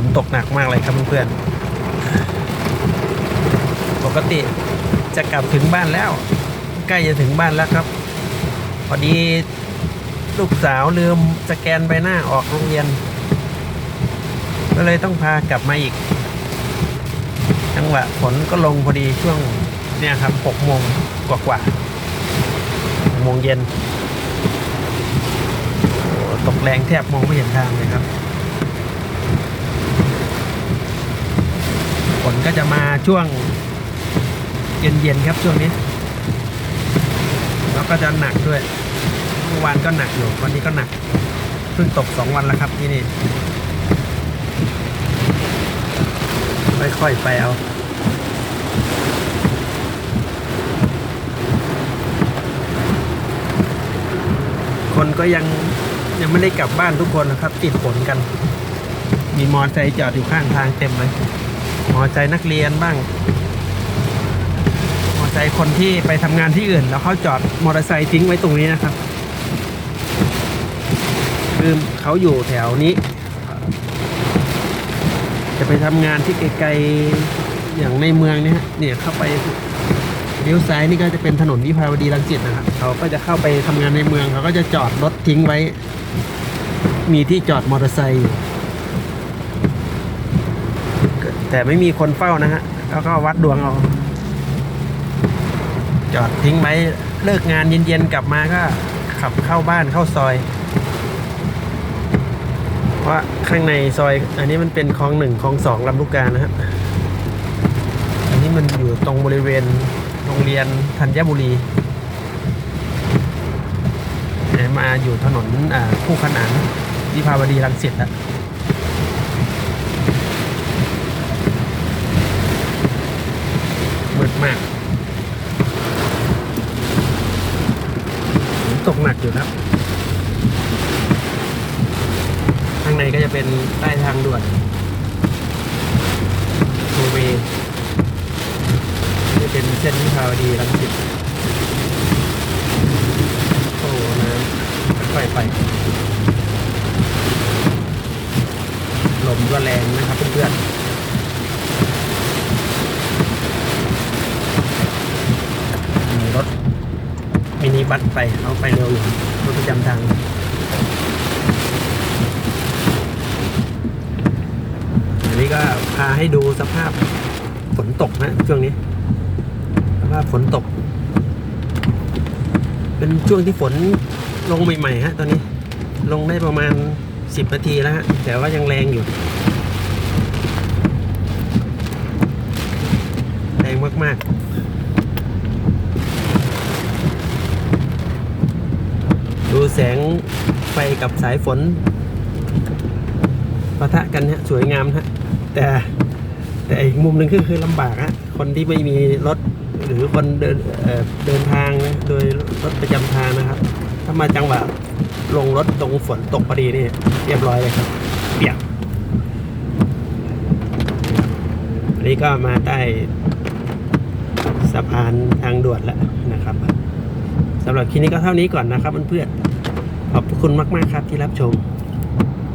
ฝนตกหนักมากเลยครับเพื่อนๆปกติจะกลับถึงบ้านแล้ว ใกล้จะถึงบ้านแล้วครับ พอดีลูกสาวลืมสแกนใบหน้าออกโรงเรียน ก็เลยต้องพากลับมาอีก จังหวะฝนก็ลงพอดีช่วงเนี่ยครับหกโมงกว่าๆโมงเย็นตกแรงแทบมองไม่เห็นทางเลยครับ ฝน ก็จะมาช่วงเย็นๆครับช่วงนี้ แล้วก็จะหนักด้วยเมื่อวานก็หนักอยู่วันนี้ก็หนักเพิ่งตกสองวันแล้วครับที่นี่ค่อยๆไปเอาคนก็ยังยังไม่ได้กลับบ้านทุกคนนะครับ ติดฝนกัน มีมอเตอร์ไซค์จอดอยู่ข้างทางเต็มเลย มอเตอร์ไซค์นักเรียนบ้างมอเตอร์ไซค์คนที่ไปทำงานที่อื่น แล้วเขาจอดมอเตอร์ไซค์ทิ้งไว้ตรงนี้นะครับ คือเขาอยู่แถวนี้ จะไปทำงานที่ไกลๆอย่างในเมืองเนี่ยฮะเนี่ยเข้าไปเลี้ยวซ้ายนี่ก็จะเป็นถนนวิภาวดีรังสิตนะครับ เขาก็จะเข้าไปทำงานในเมืองเขาก็จะจอดรถทิ้งไว้ มีที่จอดมอเตอร์ไซค์อยู่ แต่ไม่มีคนเฝ้านะฮะแล้วก็วัดดวงเอา จอดทิ้งไว้เลิกงานเย็นๆกลับมาก็ขับเข้าบ้านเข้าซอย เพราะข้างในซอย อันนี้มันเป็นคลองหนึ่งคลองสองลำลูกกานะฮะอันนี้มันอยู่ตรงบริเวณโรงเรียนธัญบุรีเนี่ยมาอยู่ถนนคู่ขนานวิภาวดีรังสิตอะด มากฝนตกหนักอยู่ครับ ข้างในก็จะเป็นใต้ทางด่วนโทเวนี่เป็นเส้นวิภาวดีรังสิตโอ้น้ำค่อยไปลมก็แรงนะครับเพื่อนๆมีรถมินิ บัสไปเอาไปเร็วอยู่รถประจำทางอันนี้ก็พาให้ดูสภาพฝนตกนะช่วงนี้สภาพฝนตก เป็นช่วงที่ฝนลงใหม่ๆฮะตอนนี้ลงได้ประมาณสิบนาทีแล้วฮะแต่ว่ายังแรงอยู่ แรงมากๆ ดู แสงไฟกับสายฝนปะทะกันฮะสวยงามฮะแต่แต่อีกมุมหนึ่งคือคือลำบากฮะคนที่ไม่มีรถหรือคนเดินเเดินทางโดยรถประจำทางนะครับ ถ้ามาจังหวะลงรถตรงฝนตกพอดีนี่เรียบร้อยเลยครับเปียกอันนี้ก็มาใต้สะพานทางด่วนแล้วนะครับสำหรับคลิปนี้ก็เท่านี้ก่อนนะครับเพื่อนๆ ขอบคุณมาก ๆ ครับที่รับชม